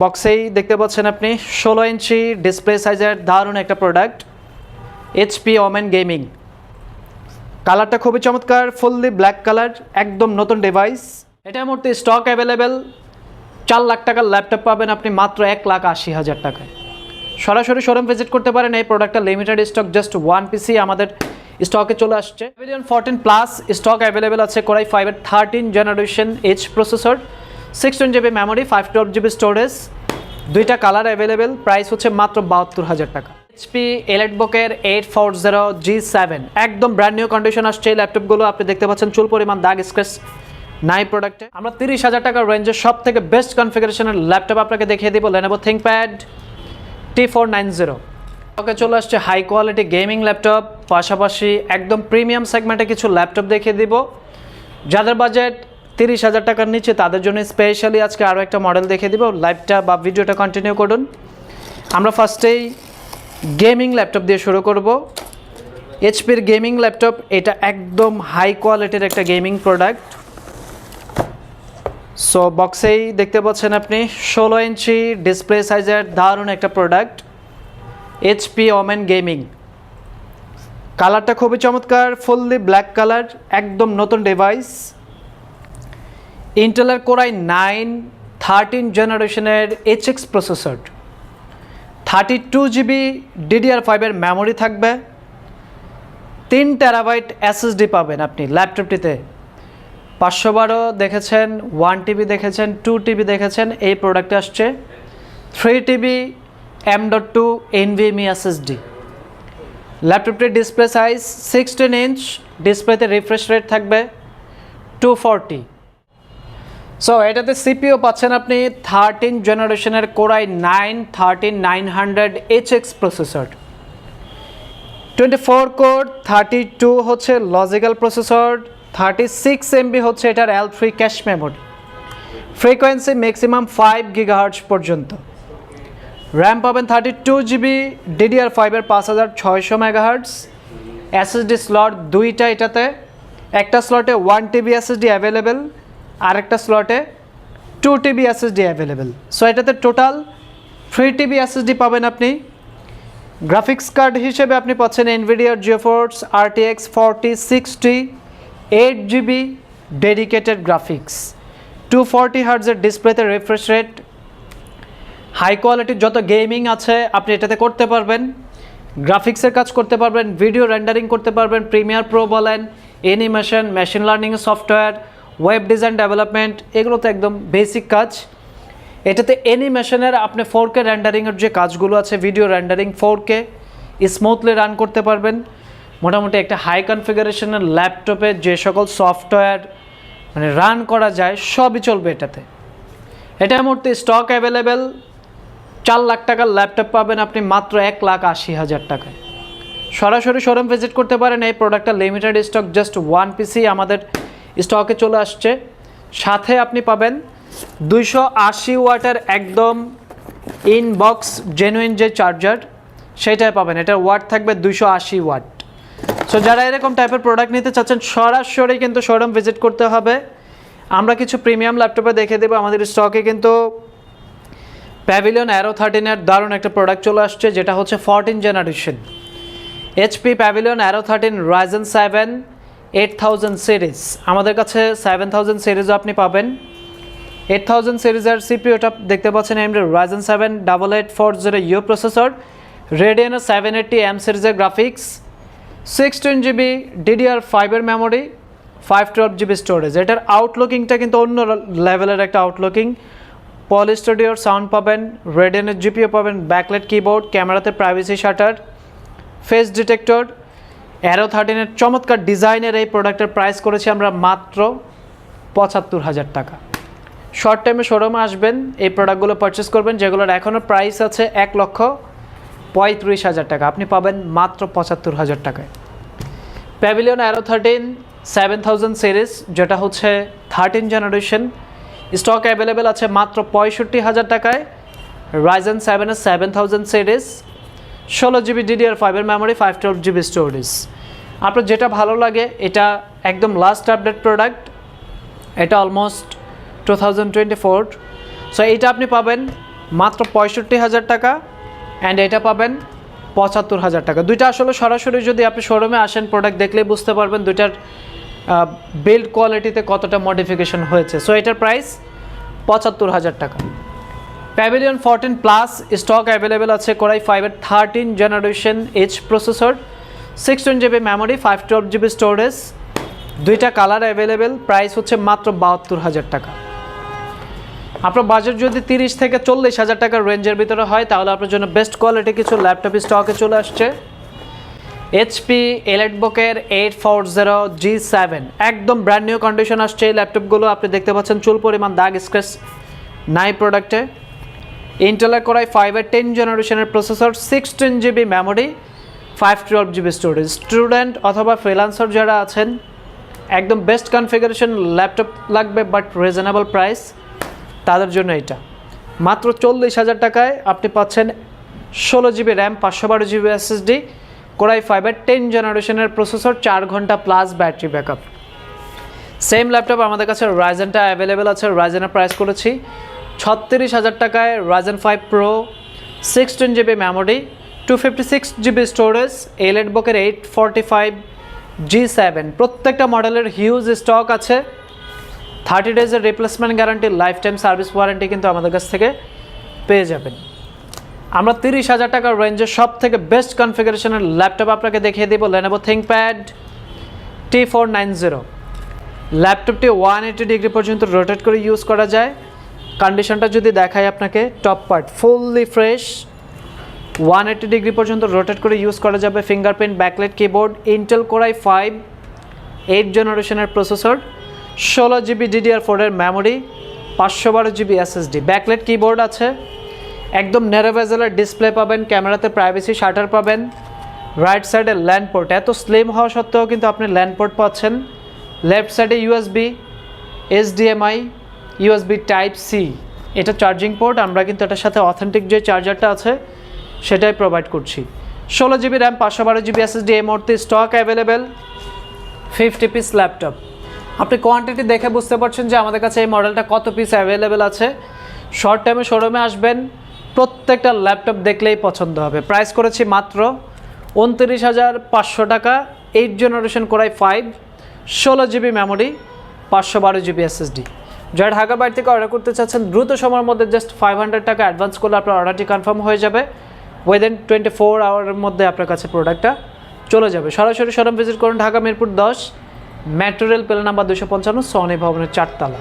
বক্সেই দেখতে পাচ্ছেন আপনি, ষোলো ইঞ্চি ডিসপ্লে সাইজের দারুণ একটা প্রোডাক্ট এইচপি ওমেন গেমিং কালারটা খুবই চমৎকার ফুললি ব্ল্যাক কালার একদম নতুন ডিভাইস এটার মধ্যে স্টক অ্যাভেলেবেল চার লাখ টাকার ল্যাপটপ পাবেন আপনি মাত্র এক লাখ আশি হাজার টাকায়। সরাসরি শোরুম ভিজিট করতে পারেন, এই প্রোডাক্টটা limited stock just one piece আমাদের স্টকে চলে আসছে। Million fourteen plus stock available আছে কোরাই ফাইভের thirteen generation H processor sixteen GB memory five twelve GB storage দুইটা কালার অ্যাভেলেবেল প্রাইস হচ্ছে মাত্র বাহাত্তর হাজার টাকা। HP এলেটবুকের eight four zero G seven একদম ব্র্যান্ড নিউ কন্ডিশন আসছে ল্যাপটপগুলো আপনি দেখতে পাচ্ছেন চুল পরিমাণ, দাগ স্ক্রেচ নাই প্রোডাক্টে আমরা তিরিশ হাজার টাকার রেঞ্জের সব থেকে বেস্ট কনফিগারেশনের ল্যাপটপ আপনাকে দেখিয়ে দিব Lenovo ThinkPad T four nine zero okay, চলে আসছে হাই কোয়ালিটি গেমিং ল্যাপটপ পাশাপাশি একদম প্রিমিয়াম সেগমেন্টে কিছু ল্যাপটপ দেখিয়ে দিব। যাদের বাজেট তিরিশ হাজার টাকার নিচে তাদের জন্য স্পেশালি আজকে আরও একটা মডেল দেখে দিব। লাইভটা বা ভিডিওটা কন্টিনিউ করুন। আমরা ফার্স্টেই গেমিং ল্যাপটপ দিয়ে শুরু করব। এইচপির গেমিং ল্যাপটপ এটা একদম হাই কোয়ালিটির একটা গেমিং প্রোডাক্ট সো বক্সেই দেখতে পাচ্ছেন আপনি, ষোলো ইঞ্চি ডিসপ্লে সাইজের দারুণ একটা প্রোডাক্ট এইচপি ওমেন গেমিং কালারটা খুবই চমৎকার ফুললি ব্ল্যাক কালার একদম নতুন ডিভাইস ইন্টেলের কোরাই নাইন থার্টিন জেনারেশনের HX processor thirty two GB DDR ফাইভের মেমোরি থাকবে, তিন টেরাবাইট এসএসডি পাবেন আপনি ল্যাপটপটিতে পাঁচশো বারো দেখেছেন ওয়ান টিবি দেখেছেন টু টিবি দেখেছেন, এই প্রোডাক্টে আসছে। Three TB M dot two NVMe SSD ল্যাপটপটির display size sixteen inch ডিসপ্লেতে রিফ্রেশ রেট থাকবে টু ফর্টি সো এটাতে সিপিও পাচ্ছেন আপনি থার্টিন জেনারেশনের core i nine thirteen nine hundred H X processor twenty four core thirty two হচ্ছে logical processor thirty six MB হচ্ছে এটার L three cache memory frequency maximum five gigahertz পর্যন্ত। RAM পাবেন thirty two GB DDR ফাইভের পাঁচ হাজার ছয়শো megahertz SSD slot দুইটা এটাতে। একটা স্লটে ওয়ান টিবি এসএসডি অ্যাভেলেবেল আরেকটা স্লটে two TB SSD available so এটাতে টোটাল থ্রি টিবি এসএসডি পাবেন আপনি। গ্রাফিক্স কার্ড হিসেবে আপনি পাচ্ছেন এনভিডিয়ার GeForce RTX forty sixty eight GB dedicated graphics two forty হার্টসের ডিসপ্লেতে রিফ্রেশ রেট হাই কোয়ালিটির যত গেমিং আছে, আপনি এটাতে করতে পারবেন। গ্রাফিক্সের কাজ করতে পারবেন ভিডিও রেন্ডারিং করতে পারবেন প্রিমিয়ার প্রো বলেন animation machine learning software web design development এগুলো তো একদম বেসিক কাজ। এটাতে অ্যানিমেশনের আপনি ফোর কে র্যান্ডারিংয়ের যে কাজগুলো আছে video rendering four K smoothly run করতে পারবেন। মোটামুটি একটা হাই কনফিগারেশনের ল্যাপটপে যে সকল সফটওয়্যার মানে রান করা যায়, সবই চলবে এটাতে। এটার মধ্যে স্টক অ্যাভেলেবেল চার লাখ টাকার ল্যাপটপ পাবেন আপনি মাত্র এক লাখ আশি হাজার টাকায়। সরাসরি শোরুম ভিজিট করতে পারেন, এই প্রোডাক্টটা limited stock just one PC আমাদের স্টকে চলে আসছে। সাথে আপনি পাবেন দুইশো আশি ওয়াটের একদম ইনবক্স জেনুইন যে চার্জার সেটাই পাবেন। এটার ওয়াট থাকবে দুইশো আশি ওয়াট সো যারা এরকম টাইপের প্রোডাক্ট নিতে চাচ্ছেন, সরাসরি কিন্তু শোরুম ভিজিট করতে হবে। আমরা কিছু প্রিমিয়াম ল্যাপটপে দেখে দেবো। আমাদের স্টকে কিন্তু প্যাভিলিয়ন অ্যারো থার্টিনের দারুণ একটা প্রোডাক্ট চলে আসছে, যেটা হচ্ছে fourteen generation HP Pavilion Aero thirteen Ryzen seven eight thousand series আমাদের কাছে সেভেন থাউজেন্ড সিরিজও আপনি পাবেন। এইট থাউজেন্ড সিরিজের সিপিওটা দেখতে পাচ্ছেন এমনি Ryzen seven double eight four zero U processor রেডিয়ানের seven eighty M সিরিজের গ্রাফিক্স সিক্সটিন জিবি ডিডিআর ফাইভের memory five twelve GB storage এটার আউটলুকিংটা কিন্তু অন্য লেভেলের একটা আউটলুকিং পল স্টুডিওর সাউন্ড পাবেন রেডিয়ানের জিপিও পাবেন ব্যাকলেট কিবোর্ড ক্যামেরাতে privacy shutter face detector Aero থার্টিনের চমৎকার ডিজাইনের এই প্রোডাক্টের প্রাইস করেছি আমরা মাত্র পঁচাত্তর হাজার টাকা। শর্ট টাইমে শোরুমে আসবেন, এই প্রোডাক্টগুলো পারচেস করবেন, যেগুলোর এখনও প্রাইস আছে এক লক্ষ পঁয়ত্রিশ হাজার টাকা। আপনি পাবেন মাত্র পঁচাত্তর হাজার টাকায়। Pavilion Aero thirteen seven thousand series যেটা হচ্ছে থার্টিন জেনারেশন স্টক অ্যাভেলেবেল আছে মাত্র পঁয়ষট্টি হাজার টাকায়। রাইজেন সেভেনের সেভেন থাউজেন্ড সিরিজ ষোলো জিবি ডিডিআর ফাইভের memory five twelve GB storage আপনার যেটা ভালো লাগে, এটা একদম লাস্ট আপডেট প্রোডাক্ট এটা almost two thousand twenty four so এইটা আপনি পাবেন মাত্র পঁয়ষট্টি হাজার টাকা অ্যান্ড এটা পাবেন পঁচাত্তর হাজার টাকা। দুইটা আসলে সরাসরি যদি আপনি শোরুমে আসেন প্রোডাক্ট দেখলেই বুঝতে পারবেন দুইটার বিল্ড কোয়ালিটিতে কতটা মডিফিকেশন হয়েছে। সো এটার প্রাইস পঁচাত্তর হাজার টাকা। Pavilion fourteen plus stock available আছে কোরাই ফাইভের thirteen generation H processor sixteen GB memory five twelve GB storage দুইটা কালার অ্যাভেলেবেল প্রাইস হচ্ছে মাত্র বাহাত্তর হাজার টাকা। আপনার বাজেট যদি তিরিশ থেকে চল্লিশ হাজার টাকার রেঞ্জের ভিতরে হয়, তাহলে আপনার জন্য বেস্ট কোয়ালিটি কিছু ল্যাপটপ স্টকে চলে আসছে। HP এলেটবুকের eight four zero G seven একদম ব্র্যান্ড নিউ কন্ডিশন আসছে এই ল্যাপটপগুলো আপনি দেখতে পাচ্ছেন চুল পরিমাণ, দাগ স্ক্র্যাচ নাই প্রোডাক্টে ইন্টেলের করাই ফাইভের টেন জেনারেশনের processor sixteen GB memory five twelve GB storage student অথবা ফ্রিলান্সার যারা আছেন, একদম বেস্ট কনফিগারেশন ল্যাপটপ লাগবে বাট রিজনেবল প্রাইস তাদের জন্য এটা। মাত্র চল্লিশ হাজার টাকায় আপনি পাচ্ছেন ষোলো জিবি র্যাম পাঁচশো বারো জিবি এসএসডি কোরাই ফাইভের টেন জেনারেশনের প্রসেসর চার ঘণ্টা plus battery backup same laptop আমাদের কাছে রাইজেনটা অ্যাভেলেবেল আছে রাইজেনের প্রাইস করেছি। ছত্রিশ হাজার টাকায় Ryzen five Pro sixteen GB memory two fifty six GB storage এলেট বকের eight forty five G seven প্রত্যেকটা মডেলের হিউজ স্টক আছে। Thirty ডেজের replacement guarantee lifetime service warranty কিন্তু আমাদের কাছ থেকে পেয়ে যাবেন। আমরা তিরিশ হাজার টাকার রেঞ্জের সব থেকে বেস্ট কনফিগারেশনের ল্যাপটপ আপনাকে দেখিয়ে দেবো Lenovo ThinkPad T four nine zero ল্যাপটপটি ওয়ান এইটি ডিগ্রি পর্যন্ত রোটেট করে ইউজ করা যায়। কন্ডিশনটা যদি দেখাই আপনাকে top part fully fresh one eighty degree পর্যন্ত রোটেট করে ইউজ করা যাবে fingerprint backlight keyboard Intel Core i five eight জেনারেশনের প্রসেসর ষোলো জিবি ডিডিআর ফোরের মেমোরি পাঁচশো বারো জিবি এসএসডি ব্যাকলাইট কিবোর্ড আছে, একদম নেরোভেজেলের ডিসপ্লে পাবেন ক্যামেরাতে প্রাইভেসি শাটার পাবেন রাইট সাইডে ল্যান্ড পোর্ট এত স্লিম হওয়া সত্ত্বেও কিন্তু আপনি ল্যান্ড পোর্ট পাচ্ছেন লেফট সাইডে USB HDMI USB type C এটা চার্জিং পোর্ট আমরা কিন্তু এটার সাথে অথেন্টিক যে চার্জারটা আছে, সেটাই প্রোভাইড করছি। ষোলো জিবি র্যাম পাঁচশো বারো জিবি এসএসডি এই মুহূর্তে stock available fifty piece laptop আপনি কোয়ান্টিটি দেখে বুঝতে পারছেন যে আমাদের কাছে এই মডেলটা কত পিস অ্যাভেলেবেল আছে। শর্ট টাইমে শোরুমে আসবেন, প্রত্যেকটা ল্যাপটপ দেখলেই পছন্দ হবে। প্রাইস করেছি মাত্র উনত্রিশ হাজার পাঁচশো টাকা eight generation Core i five ষোলো জিবি মেমোরি পাঁচশো বারো জিবি এসএসডি যারা ঢাকা বাইরে থেকে অর্ডার করতে চাচ্ছেন, দ্রুত সময়ের মধ্যে জাস্ট ফাইভ হান্ড্রেড টাকা অ্যাডভান্স করলে আপনার অর্ডারটি কনফার্ম হয়ে যাবে। উইদিন টোয়েন্টি ফোর আওয়ারের মধ্যে আপনার কাছে প্রোডাক্টটা চলে যাবে। সরাসরি সরম ভিজিট করুন ঢাকা মিরপুর দশ মেট্রো রেল পেলে নাম্বার দুশো পঞ্চান্ন, সনি ভবনের চারতলা।